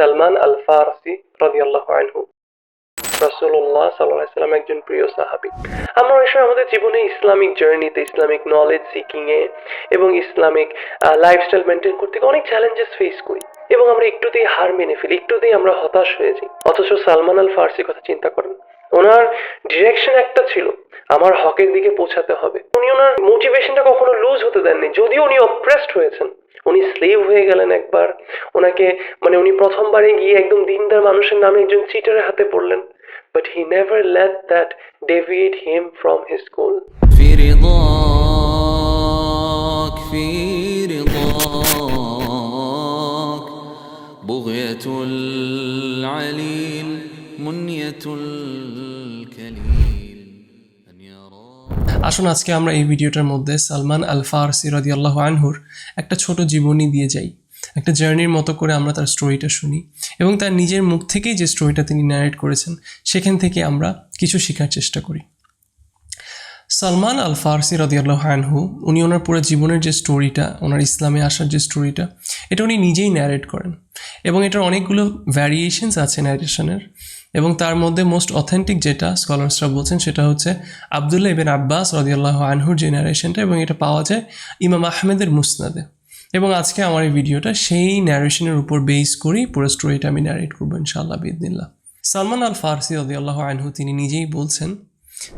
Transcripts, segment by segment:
Salman al ফারসি রাদিয়াল্লাহু আনহু। একজন প্রিয় সাহাবি। আমরা আমাদের জীবনে ইসলামিক জার্নিতে, ইসলামিক নলেজ সিকিং এ এবং ইসলামিক লাইফস্টাইল মেনটেন করতে অনেক চ্যালেঞ্জেস ফেস করি। এবং আমরা একটুতেই হার মেনে ফেলি, একটুতেই আমরা হতাশ হয়ে যাই। অথচ সালমান আল ফারসি কথা চিন্তা করেন ওনার ডিরেকশন একটা ছিল আমার হকের দিকে পৌঁছাতে হবে উনি ওনার মোটিভেশনটা কখনো লুজ হতে দেননি যদিও উনি অপ্রেসড হয়েছেন উনি স্লেভ হয়ে গেলেন একবার ওনাকে মানে উনি প্রথমবারে গিয়ে একদম দিনদার মানুষের নামে একজন চিটারের হাতে পড়লেন but he never let that deviate him from his goal في رضاك في رضاك بغية العليل আসুন আজকে আমরা এই ভিডিওটার মধ্যে সালমান আল ফার সিরাদি আল্লাহ আনহুর একটা ছোট জীবনী দিয়ে যাই। একটা জার্নির মতো করে আমরা তার স্টোরিটা শুনি এবং তার নিজের মুখ থেকেই যে স্টোরিটা তিনি ন্যারেট করেছেন, সেখান থেকে আমরা কিছু শেখার চেষ্টা করি। সালমান আল ফারসি রদিয়াল্লাহ আনহু, উনি ওনার পুরো জীবনের যে স্টোরিটা, ওনার ইসলামে আসার যে স্টোরিটা, এটা উনি নিজেই ন্যারেট করেন। এবং এটার অনেকগুলো ভ্যারিয়েশনস আছে ন্যারেশনের এবং তার মধ্যে মোস্ট অথেন্টিক যেটা স্কলার্সরা বলছেন সেটা হচ্ছে আবদুল্লাহ ইবেন আব্বাস রদিয়াল্লাহ আনহুর যে ন্যারেশনটা এবং এটা পাওয়া যায় ইমাম আহমেদের মুসনাদে। এবং আজকে আমার এই ভিডিওটা সেই ন্যারেশনের উপর বেস করেই পুরো স্টোরিটা আমি ন্যারেট করব ইনশাআল্লাহ বিদিল্লা সালমান আল ফারসি রদিয়াল্লাহ আনহু, তিনি নিজেই বলছেন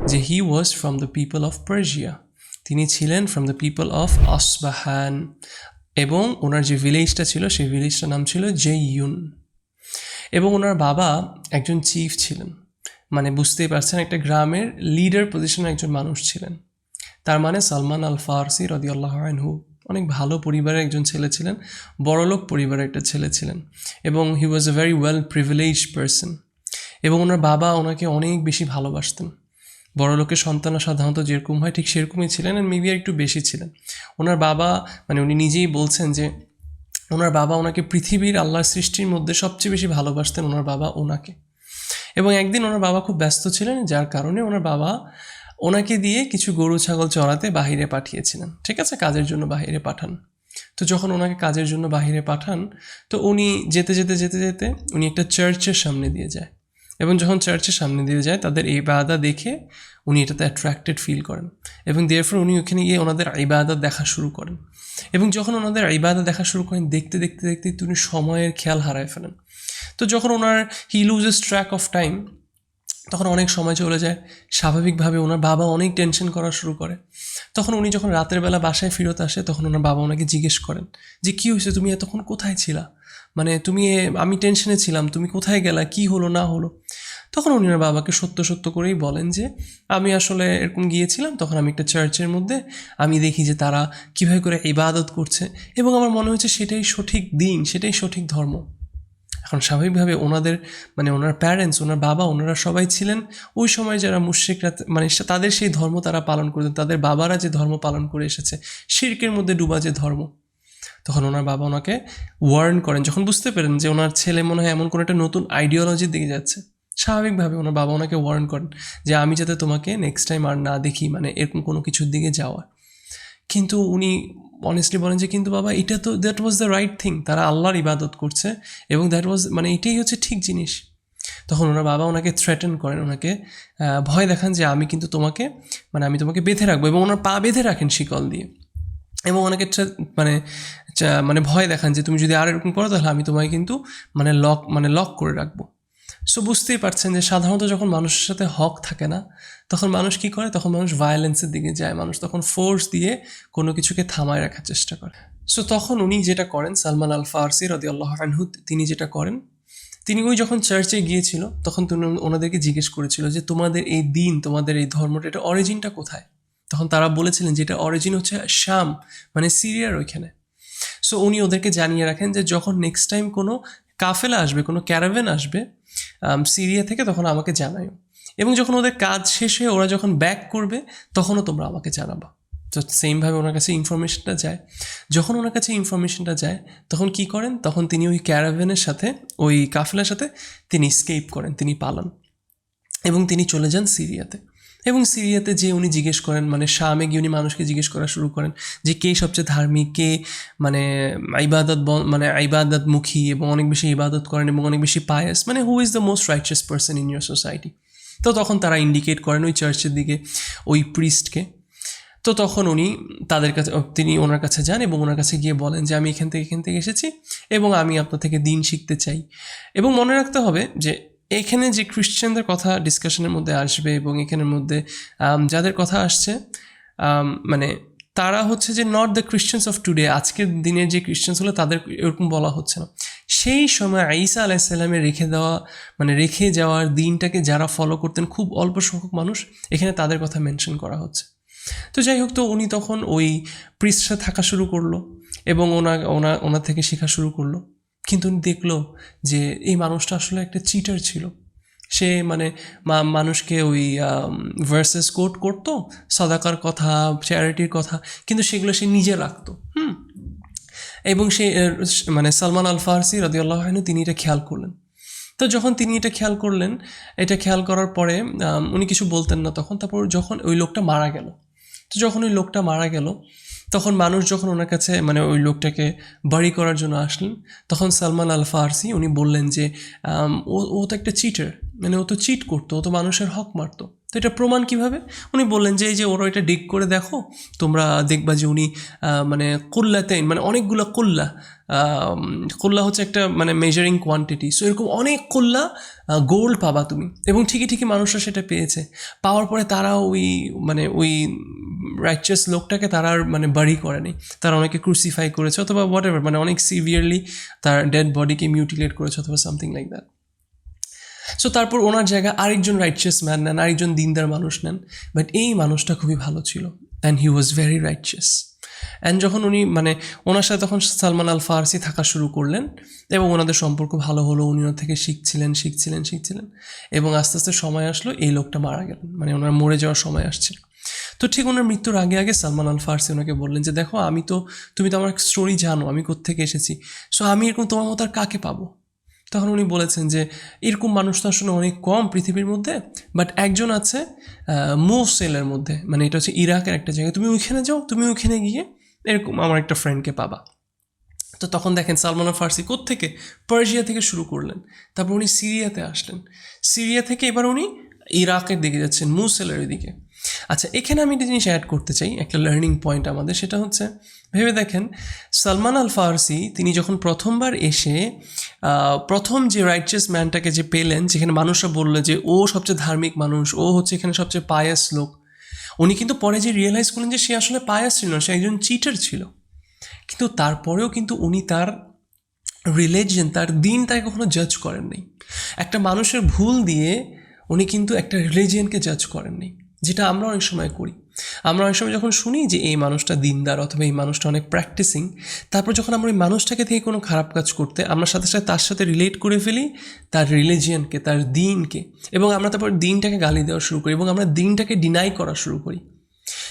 যে he was from the people of Persia তিনি ছিলেন from the people of Isfahan এবং ওনার যে ভিলেজটা ছিল, সেই ভিলেজটার নাম ছিল জেইয়ুন এবং ওনার বাবা একজন চিফ ছিলেন। মানে বুঝতেই পারছেন, একটা গ্রামের লিডার পজিশনে একজন মানুষ ছিলেন। তার মানে সালমান আল ফারসি রদিয়াল্লাহ আনহু অনেক ভালো পরিবারের একজন ছেলে ছিলেন, বড়লোক পরিবারের একটা ছেলে ছিলেন এবং he was a very well privilege person এবং ওনার বাবা ওনাকে অনেক বেশি ভালোবাসতেন। বড় লোকের সন্তানরা সাধারণত যেরকম হয় ঠিক সেরকমই ছিলেন আর মেবি একটু বেশি ছিলেন। ওনার বাবা মানে উনি নিজেই বলছেন যে ওনার বাবা ওনাকে পৃথিবীর আল্লাহর সৃষ্টির মধ্যে সবচেয়ে বেশি ভালোবাসতেন ওনার বাবা ওনাকে। এবং একদিন ওনার বাবা খুব ব্যস্ত ছিলেন, যার কারণে ওনার বাবা ওনাকে দিয়ে কিছু গরু, ছাগল চড়াতে বাহিরে পাঠিয়েছিলেন। ঠিক আছে? কাজের জন্য বাহিরে পাঠান। তো যখন ওনাকে কাজের জন্য বাহিরে পাঠান, তো উনি যেতে যেতে যেতে যেতে উনি একটা চার্চের সামনে দিয়ে যায়। এবং যখন চার্চের সামনে দিয়ে যায়, তাদের এই বাদা দেখে উনি এটাতে অ্যাট্রাক্টেড ফিল করেন। এবং দেয়ারফর উনি ওখানে গিয়ে ওনাদের ইবাদত দেখা শুরু করেন। এবং যখন ওনাদের ইবাদত দেখা শুরু করেন, দেখতে দেখতে দেখতে তিনি সময়ের খেয়াল হারায় ফেলেন। তো যখন ওনার he loses track of time তখন অনেক সময় চলে যায়। স্বাভাবিকভাবে ওনার বাবা অনেক টেনশন করা শুরু করে। তখন উনি যখন রাতের বেলা বাসায় ফেরত আসে, তখন ওনার বাবা ওনাকে জিজ্ঞেস করেন যে, কী হয়েছে? তুমি এতক্ষণ কোথায় ছিলা? মানে তুমি আমি টেনশনে ছিলাম, তুমি কোথায় গেলা? কি হলো, না হলো? তখন উনি বাবাকে সত্য সত্য করেই বলেন যে, আমি আসলে এরকম গিয়েছিলাম, তখন আমি একটা চার্চের মধ্যে, আমি দেখি যে তারা কীভাবে করে ইবাদত করছে এবং আমার মনে হয়েছে সেটাই সঠিক দিন, সেটাই সঠিক ধর্ম। এখন স্বাভাবিকভাবে ওনাদের মানে ওনার প্যারেন্টস ওনার বাবা, ওনারা সবাই ছিলেন ওই সময় যারা মুশ্রিকরা মানে তাদের সেই ধর্ম তারা পালন করতেন তাদের বাবারা যে ধর্ম পালন করে এসেছে, শির্কের মধ্যে ডুবা যে ধর্ম। তখন ওনার বাবা ওনাকে ওয়ার্ন করেন, যখন বুঝতে পেরেন যে ওনার ছেলে মনে হয় এমন কোনো একটা নতুন আইডিওলজির দিকে যাচ্ছে। স্বাভাবিকভাবে ওনার বাবা ওনাকে ওয়ার্ন করেন যে আমি যাতে তোমাকে নেক্সট টাইম আর না দেখি মানে এরকম কোনো কিছুর দিকে যাওয়ার। কিন্তু উনি অনেস্টলি বলেন যে, কিন্তু বাবা, এটা তো that was the right thing তারা আল্লাহর ইবাদত করছে এবং দ্যাট ওয়াজ মানে এটাই হচ্ছে ঠিক জিনিস। তখন ওনার বাবা ওনাকে থ্রেটেন করেন, ওনাকে ভয় দেখান যে আমি কিন্তু তোমাকে মানে আমি তোমাকে বেঁধে রাখব এবং ওনার পা বেঁধে রাখেন শিকল দিয়ে। এবং ওনাকে মানে মানে ভয় দেখান যে, তুমি যদি আর এরকম করো তাহলে আমি তোমায় কিন্তু মানে লক মানে লক করে রাখব। সো বুঝতেই পারছেন যে সাধারণত যখন মানুষের সাথে হক থাকে না, তখন মানুষ কি করে? তখন মানুষ ভায়োলেন্সের দিকে যায়। মানুষ তখন ফোর্স দিয়ে কোনো কিছুকে থামায় রাখার চেষ্টা করে। সো তখন উনি যেটা করেন, সালমান আল ফারসি রদি আল্লাহ আনহু, তিনি যেটা করেন, তিনি ওই যখন চার্চে গিয়েছিল, তখন তিনি ওনাদেরকে জিজ্ঞেস করেছিল যে, তোমাদের এই দিন, তোমাদের এই ধর্মটা, এটা অরিজিনটা কোথায়? তখন তারা বলেছিলেন যে, এটা অরিজিন হচ্ছে শাম মানে সিরিয়ার ওইখানে। সো উনি ওদেরকে জানিয়ে রাখেন যে, যখন নেক্সট টাইম কোনো কাফেলা আসবে, কোনো ক্যারাভেন আসবে সিরিয়া থেকে তখন আমাকে জানাও এবং যখন ওদের কাজ শেষ ওরা যখন ব্যাক করবে, তখনও তোমরা আমাকে জানাবা। তো সেমভাবে ওনার কাছে ইনফরমেশনটা যায়। যখন ওনার কাছে ইনফরমেশনটা যায়, তখন কি করেন? তখন তিনি ওই ক্যারাভেনের সাথে, ওই কাফেলার সাথে তিনি স্কেপ করেন, তিনি পালান। এবং তিনি চলে যান সিরিয়াতে। এবং সিরিয়াতে যে উনি জিজ্ঞেস করেন মানে শামে গিয়ে উনি মানুষকে জিজ্ঞেস করা শুরু করেন যে কে সবচেয়ে ধার্মিক, কে মানে ইবাদত মানে ইবাদতমুখী এবং অনেক বেশি ইবাদত করেন এবং অনেক বেশি পায়াস মানে who is the most righteous person in your society তো তখন তারা ইন্ডিকেট করেন ওই চার্চের দিকে, ওই প্রিস্টকে তো তখন উনি তাদের কাছে তিনি ওনার কাছে যান এবং ওনার কাছে গিয়ে বলেন যে আমি এখান থেকে এখান থেকে এসেছি এবং আমি আপনার থেকে দিন শিখতে চাই। এবং মনে রাখতে হবে যে এখানে যে খ্রিশ্চানদের কথা ডিসকাশনের মধ্যে আসবে এবং এখানের মধ্যে যাদের কথা আসছে মানে তারা হচ্ছে যে not the Christians of today আজকের দিনের যে খ্রিশ্চানস হলো তাদের এরকম বলা হচ্ছে না। সেই সময় আইসা আলাইসাল্লামের রেখে দেওয়া মানে রেখে যাওয়ার দিনটাকে যারা ফলো করতেন, খুব অল্প সংখ্যক মানুষ এখানে তাদের কথা মেনশন করা হচ্ছে। তো যাই হোক, তো উনি তখন ওই পৃষ্ঠা থাকা শুরু করল এবং ওনা ওনা, ওনার থেকে শেখা শুরু করল। কিন্তু উনি দেখল যে এই মানুষটা আসলে একটা চিটার ছিল। সে মানে মানুষকে ওই ভার্সেস কোট করতো, সদাকার কথা চ্যারিটির কথা, কিন্তু সেগুলো সে নিজে রাখতো, হুম? এবং সে মানে সালমান আল ফারসি রাদিউল্লাহ তিনি এটা খেয়াল করলেন। তো যখন তিনি এটা খেয়াল করলেন, এটা খেয়াল করার পরে উনি কিছু বলতেন না তখন, তারপর যখন ওই লোকটা মারা গেল, তো যখন ওই লোকটা মারা গেল তখন মানুষ যখন ওনার কাছে মানে ওই লোকটাকে বাড়ি করার জন্য আসলেন, তখন সালমান আল ফারসি উনি বললেন যে ও ও তো একটা চিটার মানে ও তো চিট করতো, ও তো মানুষের হক মারতো। তো এটা প্রমাণ কীভাবে? উনি বললেন যে, এই যে ওরা এটা ডিগ করে দেখো, তোমরা দেখবা যে উনি মানে কল্লাতেন মানে অনেকগুলো কল্লা কল্লা হচ্ছে একটা মানে মেজারিং কোয়ান্টিটি সো এরকম অনেক কল্লা গোল্ড পাবা তুমি। এবং ঠিকই ঠিকই মানুষরা সেটা পেয়েছে। পাওয়ার পরে তারা ওই মানে ওই রাইচাস লোকটাকে তারা আর মানে বাড়ি করেনি। তারা অনেকে ক্রুসিফাই করেছে, অথবা হোয়াট মানে অনেক সিভিয়ারলি তার ডেড বডিকে মিউটিলেট করেছে, অথবা সামথিং লাইক দ্যাট সো তারপর ওনার জায়গায় আরেকজন রাইচিয়াস ম্যান নেন, আরেকজন দিনদার মানুষ নেন। বাট এই মানুষটা খুবই ভালো ছিল। And he was very righteous and যখন উনি মানে ওনার সাথে তখন সালমান আল ফারসি থাকা শুরু করলেন, এবং ওনাদের সম্পর্ক ভালো হলো, উনি ওনার থেকে শিখছিলেন শিখছিলেন শিখছিলেন। এবং আস্তে আস্তে সময় আসলো, এই লোকটা মারা গেলেন। মানে ওনার মরে যাওয়ার সময় আসছে। তো ঠিক ওনার মৃত্যুর আগে আগে সালমান আল ফারসি ওনাকে বললেন যে, দেখো, আমি তো, তুমি তো আমার স্টোরি জানো, আমি কোত্থেকে এসেছি। সো আমি এরকম তোমার মতো আর কাকে পাবো? তখন উনি বলেছেন যে এরকম মানুষ তো আসলে অনেক কম পৃথিবীর মধ্যে বাট একজন আছে মোসেলের মধ্যে মানে এটা হচ্ছে ইরাকের একটা জায়গা তুমি ওইখানে যাও, তুমি ওইখানে গিয়ে এরকম আমার একটা ফ্রেন্ডকে পাবা। তো তখন দেখেন সালমান ফার্সি থেকে পার্সিয়া থেকে শুরু করলেন, তারপর উনি সিরিয়াতে আসলেন। সিরিয়া থেকে এবার উনি ইরাকের দিকে যাচ্ছেন মুসেলের দিকে। আচ্ছা এখানে আমি একটা জিনিস অ্যাড করতে চাই, একটা লার্নিং পয়েন্ট আমাদের, সেটা হচ্ছে, ভেবে দেখেন, সালমান আল ফারসি তিনি যখন প্রথমবার এসে প্রথম যে রাইচাস ম্যানটাকে যে পেলেন, যেখানে মানুষরা বলল যে, ও সবচেয়ে ধার্মিক মানুষ, ও হচ্ছে এখানে সবচেয়ে পায়াস লোক, উনি কিন্তু পরে যে রিয়েলাইজ করলেন যে, সে আসলে পায়াস ছিল না, সে একজন চিটার ছিল। কিন্তু তারপরেও কিন্তু উনি তার রিলিজিয়ন তার দিন তাকে কখনো জাজ করেননি। একটা মানুষের ভুল দিয়ে উনি কিন্তু একটা রিলিজিয়নকে জাজ করেননি। যেটা আমরা অনেক সময় করি। আমরা অনেক সময় যখন শুনি যে এই মানুষটা দিনদার অথবা এই মানুষটা অনেক প্র্যাকটিসিং তারপর যখন আমরা ওই মানুষটাকে থেকে কোনো খারাপ কাজ করতে আমরা সাথে সাথে তার সাথে রিলেট করে ফেলি, তার রিলিজিয়ানকে তার দিনকে এবং আমরা তারপর দিনটাকে গালি দেওয়া শুরু করি এবং আমরা দিনটাকে ডিনাই করা শুরু করি।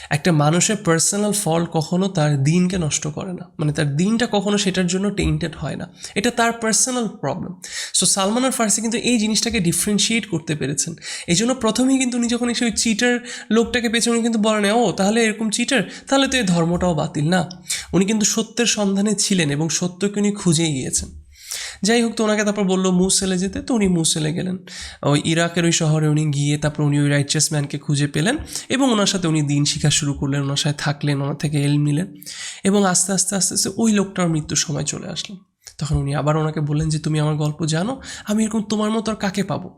একটা মানুষের পার্সোনাল ফল কখনো তার দিনকে নষ্ট করে না। মানে তার দিনটা কখনো সেটার জন্য টেইন্টেড হয় না। এটা তার পার্সোনাল প্রবলেম সো সালমান আর ফার্সি কিন্তু এই জিনিসটাকে ডিফারেন্সিয়েট করতে পেরেছেন। এই জন্য প্রথমেই কিন্তু উনি যখন এসে ওই চিটার লোকটাকে পেয়েছেন, উনি কিন্তু বলেন, ও, তাহলে এরকম চিটার তাহলে তো এই ধর্মটাও বাতিল না। উনি কিন্তু সত্যের সন্ধানে ছিলেন এবং সত্যকে উনি খুঁজেই গিয়েছেন। যাই হোক, তো ওনাকে তারপর বলল মুসেলে যেতে, তো উনি মুসেলে গেলেন। ওই ইরাকের ওই শহরে উনি গিয়ে তারপর উনি ওই রাইচাস ম্যানকে খুঁজে পেলেন এবং ওনার সাথে উনি দিন শিখা শুরু করলেন, ওনার সাথে থাকলেন, ওনার থেকে এল নিলেন এবং আস্তে আস্তে আস্তে আস্তে ওই লোকটার মৃত্যুর সময় চলে আসলেন। তখন উনি আবার ওনাকে বললেন যে, তুমি আমার গল্প জানো, আমি এরকম তোমার মতো আর কাকে পাবো?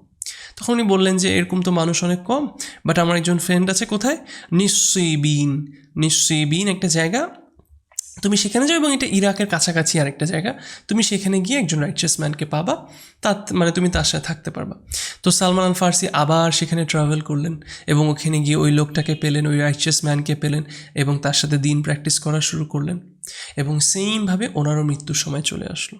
তখন উনি বললেন যে, এরকম তো মানুষ অনেক কম বাট আমার একজন ফ্রেন্ড আছে, কোথায়? নিশ্চয়ই বিন নিশ্চয়ই বিন একটা জায়গা তুমি সেখানে যাও এবং এটা ইরাকের কাছাকাছি আরেকটা জায়গা। তুমি সেখানে গিয়ে একজন রাইটিয়াস ম্যানকে পাবা। তা মানে তুমি তার সাথে থাকতে পারবা। তো সালমান আল ফার্সি আবার সেখানে ট্রাভেল করলেন এবং ওখানে গিয়ে ওই লোকটাকে পেলেন, ওই রাইটিয়াস ম্যানকে পেলেন এবং তার সাথে দিন প্র্যাকটিস করা শুরু করলেন। এবং সেইমভাবে ওনারও মৃত্যুর সময় চলে আসলো।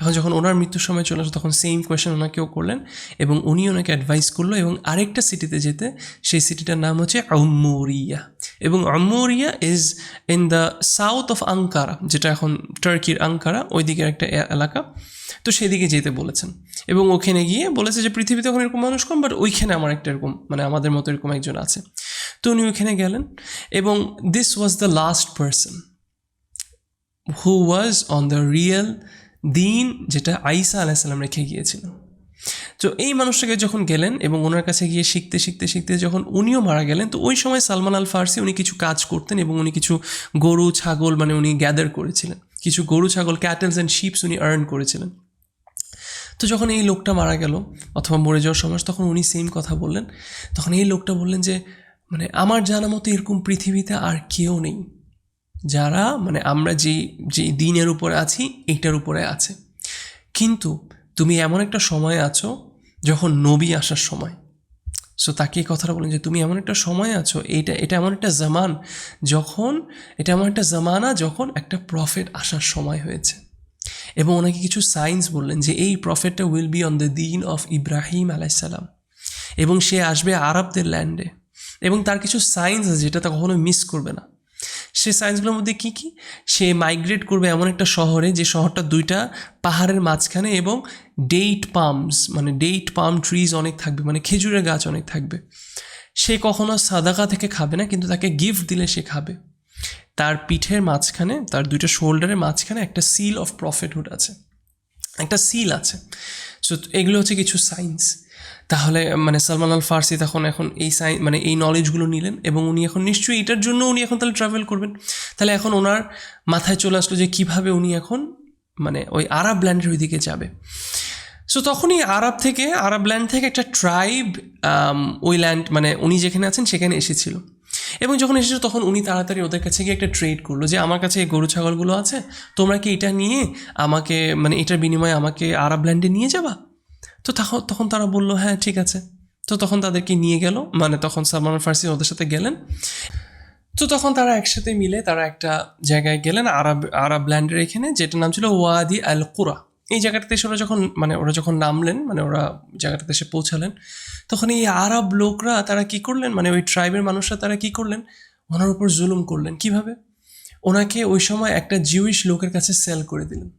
এখন যখন ওনার মৃত্যুর সময় চলে আসে তখন সেম কোয়েশ্চেন ওনাকেও করলেন এবং উনি ওনাকে অ্যাডভাইস করল এবং আরেকটা সিটিতে যেতে, সেই সিটিটার নাম হচ্ছে আউমোরিয়া এবং Amorium is in the south of Ankara যেটা এখন টার্কির আঙ্কারা ওই দিকের একটা এলাকা। তো সেদিকে যেতে বলেছেন। এবং ওখানে গিয়ে বলেছে যে, পৃথিবীতে এখন এরকম মানুষ কম বাট ওইখানে আমার একটা এরকম মানে আমাদের মতো এরকম একজন আছে। তো উনি ওইখানে গেলেন এবং this was the last person who was on the real দিন যেটা আইসা আলাইসাল্লাম রেখে গিয়েছিল। তো এই মানুষটাকে যখন গেলেন এবং ওনার কাছে গিয়ে শিখতে শিখতে শিখতে যখন উনিও মারা গেলেন, তো ওই সময় সালমান আল ফার্সি উনি কিছু কাজ করতেন এবং উনি কিছু গরু, ছাগল মানে উনি গ্যাদার করেছিলেন। কিছু গরু, ছাগল, ক্যাটেলস অ্যান্ড শিপস উনি আর্ন করেছিলেন। তো যখন এই লোকটা মারা গেল অথবা মরে যাওয়ার সময় তখন উনি সেম কথা বললেন। তখন এই লোকটা বললেন যে মানে আমার জানা মতো এরকম পৃথিবীতে আর কেউ নেই। যারা মানে আমরা যেই যেই দিনের উপরে আছি, এইটার উপরে আছে। কিন্তু তুমি এমন একটা সময় আছো যখন নবী আসার সময়। সো তাকে এই কথাটা বলেন যে, তুমি এমন একটা সময় আছো, এইটা, এটা এমন একটা জামান যখন, এটা এমন একটা জামানা যখন একটা প্রফেট আসার সময় হয়েছে। এবং ওনাকে কিছু সায়েন্স বললেন যে, এই প্রফেটটা উইল বি অন দ্য দিন অফ ইব্রাহিম আলাইসাল্লাম এবং সে আসবে আরবদের ল্যান্ডে এবং তার কিছু সায়েন্স আছে যেটা তা কখনো মিস করবে না। সে সায়েন্সগুলোর মধ্যে কী কী? সে মাইগ্রেট করবে এমন একটা শহরে, যে শহরটা দুইটা পাহাড়ের মাঝখানে এবং ডেইট পামস মানে ডেইট পাম ট্রিজ অনেক থাকবে মানে খেজুরের গাছ অনেক থাকবে। সে কখনো সাদাকা থেকে খাবে না, কিন্তু তাকে গিফট দিলে সে খাবে। তার পিঠের মাঝখানে, তার দুইটা শোল্ডারের মাঝখানে একটা সিল অফ প্রফিটহুড আছে। একটা সিল আছে। সো এগুলো হচ্ছে কিছু সায়েন্স তাহলে মানে সালমান আল ফার্সি তখন এখন এই সাই মানে এই নলেজগুলো নিলেন এবং উনি এখন নিশ্চয়ই এটার জন্য উনি এখন তাহলে ট্রাভেল করবেন। তাহলে এখন ওনার মাথায় চলে আসলো যে কীভাবে উনি এখন মানে ওই আরব ল্যান্ডের ওইদিকে যাবে। সো তখনই আরব থেকে, আরব ল্যান্ড থেকে একটা ট্রাইব ওই ল্যান্ড মানে উনি যেখানে আছেন সেখানে এসেছিল। এবং যখন এসেছিল তখন উনি তাড়াতাড়ি ওদের কাছে গিয়ে একটা ট্রেড করল যে, আমার কাছে এই গরু ছাগলগুলো আছে, তোমরা কি এটা নিয়ে আমাকে মানে এটার বিনিময়ে আমাকে আরব ল্যান্ডে নিয়ে যাবা? তো তখন তখন তারা বলল হ্যাঁ ঠিক আছে। তো তখন তাদেরকে নিয়ে গেল। মানে তখন সালমান ফার্সি ওদের সাথে গেলেন। তো তখন তারা একসাথে মিলে তারা একটা জায়গায় গেলেন, আরব আরব ল্যান্ডের এখানে যেটা নাম ছিল ওয়াদি আল কুরা এই জায়গাটাতে এসে ওরা যখন মানে ওরা যখন নামলেন মানে ওরা জায়গাটাতে এসে পৌঁছালেন, তখন এই আরব লোকরা তারা কি করলেন? মানে ওই ট্রাইবের মানুষরা তারা কি করলেন? ওনার উপর জুলুম করলেন। কীভাবে? ওনাকে ওই সময় একটা জিউইশ লোকের কাছে সেল করে দিলেন।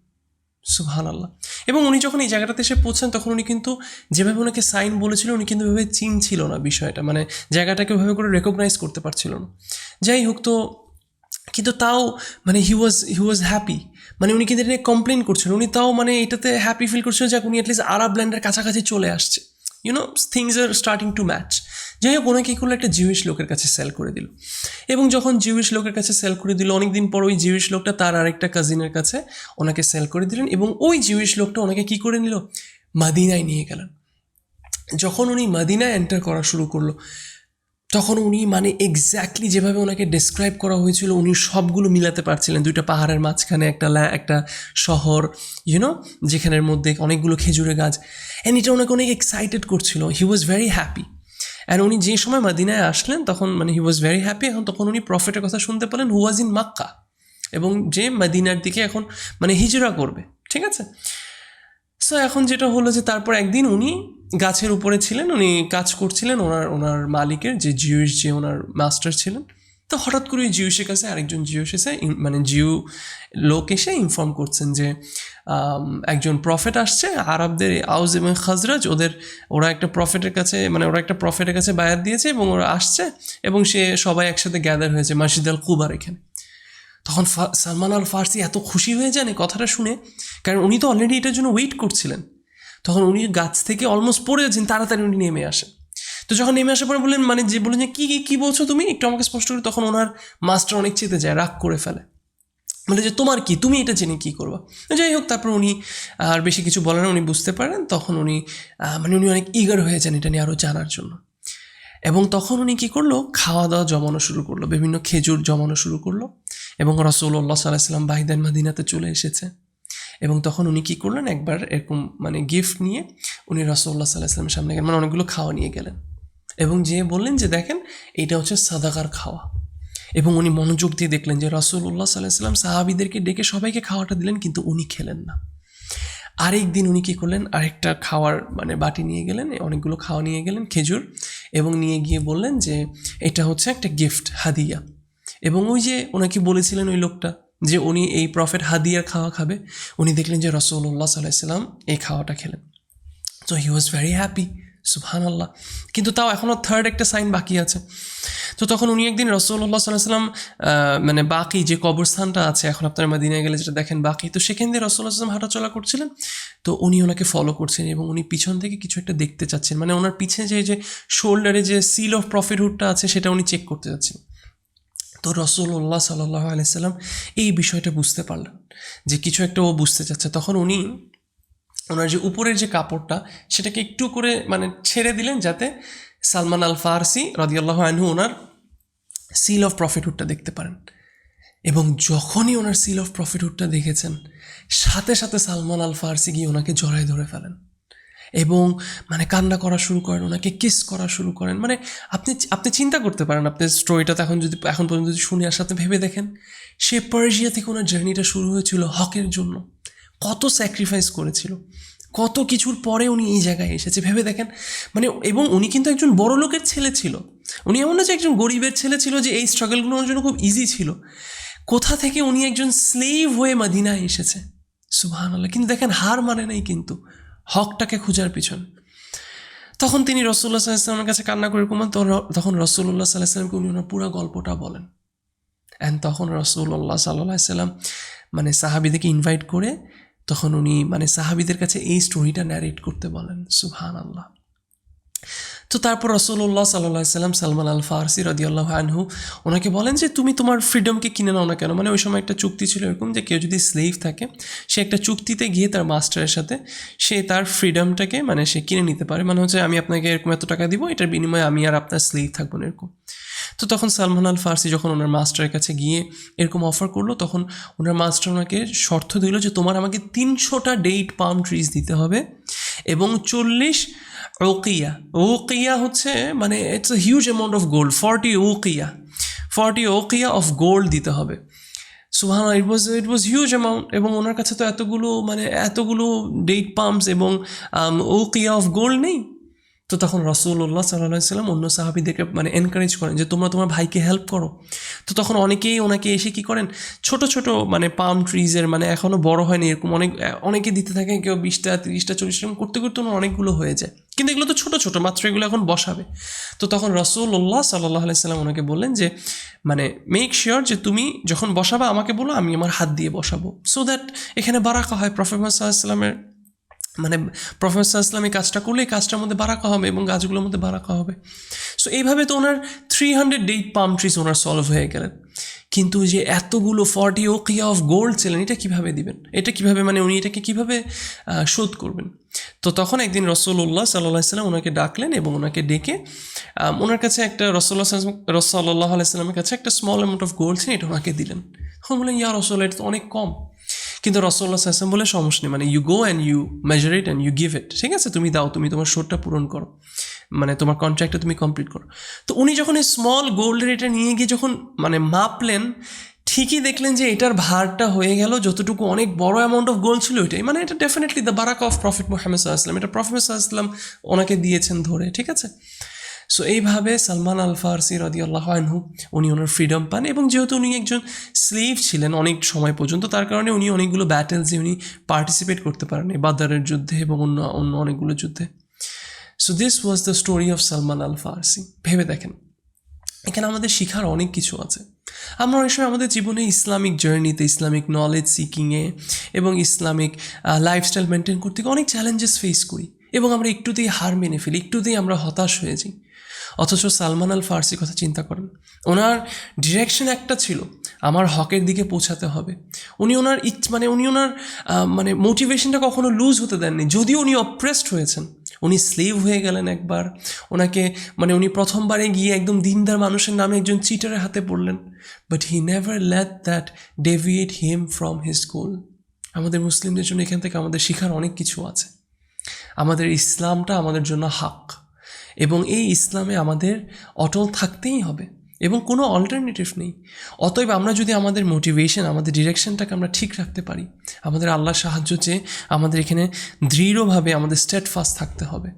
সুবহান আল্লাহ এবং উনি যখন এই জায়গাটাতে এসে পৌঁছান, তখন উনি কিন্তু যেভাবে ওনাকে সাইন বলেছিল, উনি কিন্তু ওইভাবে চিনছিল না বিষয়টা। মানে জায়গাটাকে ওইভাবে করে রেকগনাইজ করতে পারছিল না। যাই হোক, তো কিন্তু তাও মানে হি ওয়াজ হি ওয়াজ হ্যাপি মানে উনি কিন্তু এটা কমপ্লেন করছিলেন উনি তাও মানে এটাতে হ্যাপি ফিল করছিলেন যে উনি অ্যাটলিস্ট আরব ল্যান্ডের কাছাকাছি চলে আসছে। You know things are starting to match যাই হোক ওনাকে কী করল, একটা জিউইশ লোকের কাছে সেল করে দিল। এবং যখন জিউইশ লোকের কাছে সেল করে দিল, অনেকদিন পর ওই জিউইশ লোকটা তার আরেকটা কাজিনের কাছে ওনাকে সেল করে দিলেন এবং ওই জিউইশ লোকটা ওনাকে কী করে নিল? মাদিনায় নিয়ে গেলেন। যখন উনি মাদিনায় এন্টার করা শুরু করল, তখন উনি মানে এক্স্যাক্টলি যেভাবে ওনাকে ডেসক্রাইব করা হয়েছিল, উনি সবগুলো মিলাতে পারছিলেন। দুইটা পাহাড়ের মাঝখানে, একটা একটা শহর ইউনো যেখানের মধ্যে অনেকগুলো খেজুরের গাছ। অ্যান্ড এটা ওনাকে অনেক এক্সাইটেড করছিল। He was very happy and উনি যে সময় মাদিনায় আসলেন, তখন মানে হি ওয়াজ ভেরি হ্যাপি এখন তখন উনি প্রফিটের কথা শুনতে পেলেন হু ওয়াজ ইন মাক্কা এবং যে মাদিনার দিকে এখন মানে হিজরা করবে, ঠিক আছে? সো এখন যেটা হলো যে তারপর একদিন উনি গাছের উপরে ছিলেন, উনি কাজ করছিলেন, ওনার ওনার মালিকের, যে জিউস যে ওনার মাস্টার ছিলেন। তো হঠাৎ করে জিউসের কাছে আরেকজন জিউস এসে মানে জিউ লোক এসে ইনফর্ম করছেন যে একজন প্রফেট আসছে, আরবদের আউজ এবং খাজরাজ, ওদের, ওরা একটা প্রফেটের কাছে মানে ওরা একটা প্রফেটের কাছে বায়াত দিয়েছে এবং ওরা আসছে এবং সে সবাই একসাথে গ্যাদার হয়েছে মাসিদ আল কুবার এখানে। তখন সালমান আল ফার্সি এত খুশি হয়ে যান এই কথাটা শুনে, কারণ উনি তো অলরেডি এটার জন্য ওয়েট করছিলেন। তখন উনি গাছ থেকে অলমোস্ট পড়ে যাচ্ছেন, তাড়াতাড়ি উনি নেমে আসেন। তো যখন নেমে আসার পরে বললেন মানে যে বললেন যে, কী কী বলছো তুমি? একটু আমাকে স্পষ্ট করে তখন ওনার মাস্টার অনেক চেতে যায়, রাগ করে ফেলে। বলে যে, তোমার কি? তুমি এটা জেনে কী করবা? যাই হোক, তারপর উনি আর বেশি কিছু বলেন উনি বুঝতে পারেন। তখন উনি মানে উনি অনেক ইগার হয়ে যান এটা নিয়ে আরও জানার জন্য। এবং তখন উনি কী করল? খাওয়া দাওয়া জমানো শুরু করল, বিভিন্ন খেজুর জমানো শুরু করল এবং রসুল্লাহ সাল্লাহ বাহিদান মাদিনাতে চলে এসেছে। এবং তখন উনি কী করলেন? একবার এরকম মানে গিফট নিয়ে উনি রসুল্লাহ সাল্লাহ ইসলামের সামনে গেলেন মানে অনেকগুলো খাওয়া নিয়ে গেলেন। এবং যে বললেন যে দেখেন, এটা হচ্ছে সাদাকার খাওয়া। এবং উনি মনোযোগ দিয়ে দেখলেন যে রসুল্লাহ সাল্লাহ সাল্লাম সাহাবিদেরকে ডেকে সবাইকে খাওয়াটা দিলেন, কিন্তু উনি খেলেন না। আরেক দিন উনি কী করলেন, আরেকটা খাওয়ার মানে বাটি নিয়ে গেলেন, অনেকগুলো খাওয়া নিয়ে গেলেন খেজুর এবং নিয়ে গিয়ে বললেন যে এটা হচ্ছে একটা গিফট হাদিয়া। এবং ওই যে ওনাকে বলেছিলেন ওই লোকটা যে উনি এই প্রফেট হাদিয়ার খাওয়া খাবে। উনি দেখলেন যে রসুল্লাহ সাল্লাহিসাল্লাম এই খাওয়াটা খেলেন। So he was very happy সুবহান আল্লাহ কিন্তু তাও এখনও থার্ড একটা সাইন বাকি আছে। তো তখন উনি একদিন রসুল্লাহ সাল্লাম মানে বাকি যে কবরস্থানটা আছে, এখন আপনার মাদিনায় গেলে যেটা দেখেন বাকি, তো সেখান দিয়ে রসুল্লাহ সাল্লাম হাঁটাচলা করছিলেন। তো উনি ওনাকে ফলো করছেন এবং উনি পিছন থেকে কিছু একটা দেখতে চাচ্ছেন। মানে ওনার পিছনে যে যে শোল্ডারে যে সিল অফ প্রফিটহুডটা আছে, সেটা উনি চেক করতে যাচ্ছেন। তো রসুল্লাহ সাল্লাহ আলাইসাল্লাম এই বিষয়টা বুঝতে পারলেন যে কিছু একটা ও বুঝতে চাচ্ছে। তখন উনি ওনার যে উপরের যে কাপড়টা, সেটাকে একটু করে মানে ছেড়ে দিলেন যাতে সালমান আল ফারসি রদিয়াল্লাহ আনহু ওনার সিল অফ প্রফিটহুডটা দেখতে পারেন। এবং যখনই ওনার সিল অফ প্রফিটহুডটা দেখেছেন, সাথে সাথে সালমান আল ফারসি গিয়ে ওনাকে জড়ায় ধরে ফেলেন। এবং মানে কান্না করা শুরু করেন, ওনাকে কিস করা শুরু করেন। মানে আপনি আপনি চিন্তা করতে পারেন, আপনি স্টোরিটা এখন যদি, এখন পর্যন্ত যদি শুনে আর সাথে ভেবে দেখেন, সে পার্জিয়া থেকে ওনার জার্নিটা শুরু হয়েছিল হকের জন্য। কত স্যাক্রিফাইস করেছিল। কত কিছুর পরে উনি এই জায়গায় এসেছে। ভেবে দেখেন মানে এবং উনি কিন্তু একজন বড় লোকের ছেলে ছিল। উনি এমন না যে একজন গরিবের ছেলে ছিল যে এই স্ট্রাগলগুলো ওনার জন্য খুব ইজি ছিল। কোথা থেকে উনি একজন স্লেভ হয়ে মাদিনায় এসেছে? সুবাহান আল্লাহ কিন্তু দেখেন, হার মানে নাই কিন্তু। হকটাকে খোঁজার পিছন। তখন তিনি রসুল্লাহ সাল্লাহামের কাছে কান্না করে কুমান তখন রসুল্লাহ সাল্লাহামকে উনি ওনার পুরো গল্পটা বলেন। অ্যান্ড তখন রসুল্লাহ সাল্লাহ সাল্লাম মানে সাহাবিদেরকে ইনভাইট করে তখন উনি মানে সাহাবিদের কাছে এই স্টোরিটা ন্যারেট করতে বলেন সুহান আল্লাহ তো তারপর রসুল্লাহ সাল্লাহ সাল্লাম সালমান আল ফারসি রদিয়াল্লাহ আনহু, ওনাকে বলেন যে, তুমি তোমার ফ্রিডমকে কিনে নাও না কেন? মানে ওই সময় একটা চুক্তি ছিল এরকম যে, কেউ যদি স্লেভ থাকে, সে একটা চুক্তিতে গিয়ে তার মাস্টারের সাথে সে তার ফ্রিডমটাকে মানে সে কিনে নিতে পারে। মানে হচ্ছে, আমি আপনাকে এরকম এত টাকা দিব, এটার বিনিময়ে আমি আর আপনার স্লেভ থাকব না, এরকম। তো তখন সালমান আল ফার্সি যখন ওনার মাস্টারের কাছে গিয়ে এরকম অফার করল, তখন ওনার মাস্টার ওনাকে শর্ত দিল যে, তোমার আমাকে তিনশোটা ডেট পাম ট্রিজ দিতে হবে এবং চল্লিশ ওকিয়া ওকিয়া হচ্ছে মানে it's a huge amount of gold forty ওকিয়া forty ওকিয়া অফ গোল্ড দিতে হবে। সুহান ইট ওয়াজ ইট ওয়াজ হিউজ অ্যামাউন্ট এবং ওনার কাছে তো এতগুলো মানে এতগুলো ডেট পাম্পস এবং ওকিয়া অফ গোল্ড নেই। তো তখন রসুল্লাহ সাল্লাহ সাল্লাম অন্য সাহাবিদেরকে মানে এনকারেজ করেন যে তোমরা তোমার ভাইকে হেল্প করো। তো তখন অনেকেই ওনাকে এসে কি করেন? ছোট ছোট মানে পাম ট্রিজের মানে এখনও বড় হয়নি, এরকম অনেক, অনেকে দিতে থাকে কেউ বিশটা, তিরিশটা এরকম করতে করতে ওনার অনেকগুলো হয়ে যায়। কিন্তু এগুলো তো ছোট ছোট, মাত্র এগুলো এখন বসাবে। তো তখন রসুল্লাহ সাল্লাহ সাল্লাম ওনাকে বললেন যে মানে মেক শিওর যে তুমি যখন বসাবা আমাকে বলো, আমি আমার হাত দিয়ে বসাবো। সো দ্যাট এখানে বারাকা হয় প্রফেট সাল্লামের মানে প্রফেসর ইসলাম এই কাজটা করলে এই কাজটার মধ্যে বারাকা হবে এবং গাছগুলোর মধ্যে বারাকা হবে। সো এইভাবে তো ওনার three hundred date palm trees ওনার সলভ হয়ে গেলেন। কিন্তু যে এতগুলো ফর্টি ওকিয়া অফ গোল্ড ছিলেন, এটা কীভাবে দিবেন? এটা কীভাবে মানে উনি এটাকে কীভাবে শোধ করবেন? তো তখন একদিন রসল্লাহ সাল্লাহ সাল্লাম ওনাকে ডাকলেন এবং ওনাকে ডেকে ওনার কাছে একটা রসল্লাহ রসল্লাহ আলাইসাল্লামের কাছে একটা স্মল অ্যামাউন্ট অফ গোল্ড ছিল, এটা ওনাকে দিলেন। তখন বললেন, ইয়া রসল্লাহ এটা তো অনেক কম। কিন্তু রসল্লা সাসম বলে, সমস্যা নেই। মানে you go and you measure it and you give it ঠিক আছে? তুমি দাও, তুমি তোমার শোরটা পূরণ করো। মানে তোমার কন্ট্রাক্টটা তুমি কমপ্লিট করো। তো উনি যখন এই স্মল গোল্ডের এটা নিয়ে গিয়ে যখন মানে মাপলেন, ঠিকই দেখলেন যে এটার ভারটা হয়ে গেল, যতটুকু অনেক বড় অ্যামাউন্ট অফ গোল্ড ছিল এটাই মানে এটা ডেফিনেটলি দ্য বারাক অফ প্রফিট মোহাম্মদ সাল্লাম এটা প্রফিট সাল্লাম ওনাকে দিয়েছেন ধরে, ঠিক আছে? সো এইভাবে সালমান আল ফারসি রদি আল্লাহ আনহু, উনি ওনার ফ্রিডম পান এবং যেহেতু উনি একজন স্লিভ ছিলেন অনেক সময় পর্যন্ত, তার কারণে উনি অনেকগুলো ব্যাটেলসে উনি পার্টিসিপেট করতে পারেন বাদারের যুদ্ধে এবং অন্য অন্য অনেকগুলো যুদ্ধে। So this was the story of Salman al Farsi ভেবে দেখেন, এখানে আমাদের শেখার অনেক কিছু আছে। আমরা অনেক সময় আমাদের জীবনে ইসলামিক জার্নিতে ইসলামিক নলেজ সিকিংয়ে এবং ইসলামিক লাইফস্টাইল মেনটেন করতে অনেক চ্যালেঞ্জেস ফেস করি। এবং আমরা একটুতেই হার মেনে ফেলি, একটুতেই আমরা হতাশ হয়ে যাই। অথচ সালমান আল ফার্সি কথা চিন্তা করেন। ওনার ডিরেকশন একটা ছিল, আমার হকের দিকে পৌঁছাতে হবে। উনি ওনার ইচ মানে উনি ওনার মানে মোটিভেশনটা কখনো লুজ হতে দেননি। যদিও উনি অপ্রেসড হয়েছেন, উনি স্লেভ হয়ে গেলেন একবার। ওনাকে মানে উনি প্রথমবারে গিয়ে একদম দিনদার মানুষের নামে একজন চিটারের হাতে পড়লেন। But he never let that deviate him from his goal আমাদের মুসলিমদের জন্য এখান থেকে আমাদের শেখার অনেক কিছু আছে। আমাদের ইসলামটা আমাদের জন্য হাক। এবং এই ইসলামে আমাদের অটল থাকতেই হবে। এবং কোনো অল্টারনেটিভ নেই। অতএব আমরা যদি আমাদের মোটিভেশন আমাদের ডিরেকশনটাকে আমরা ঠিক রাখতে পারি, আমাদের আল্লাহর সাহায্য চেয়ে আমাদের এখানে দৃঢ়ভাবে আমাদের স্টেট ফাস্ট থাকতে হবে।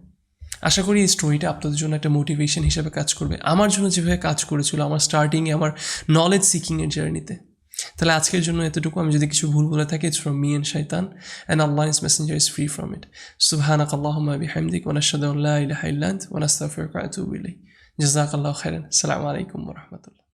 আশা করি এই স্টোরিটা আপনাদের জন্য একটা মোটিভেশন হিসেবে কাজ করবে। আমার জন্য যেভাবে কাজ করেছিল, আমার স্টার্টিংয়ে আমার নলেজ সিকিংয়ের জার্নিতে তাহলে আজকের জন্য এতটুকু। আমি যদি কিছু ভুল বলে থাকি ইটস ফ্রম মি অ্যান্ড শৈতান and Allah his messenger is free from it সুবহানাক আল্লাহুম্মা বিহামদিক লা ইলাহা ইল্লা আনতা ওয়া নাস্তাগফিরুকা ওয়া আতুবু ইলাইক জাযাকাল্লাহু খাইরান আসসালামু আলাইকুম ওয়া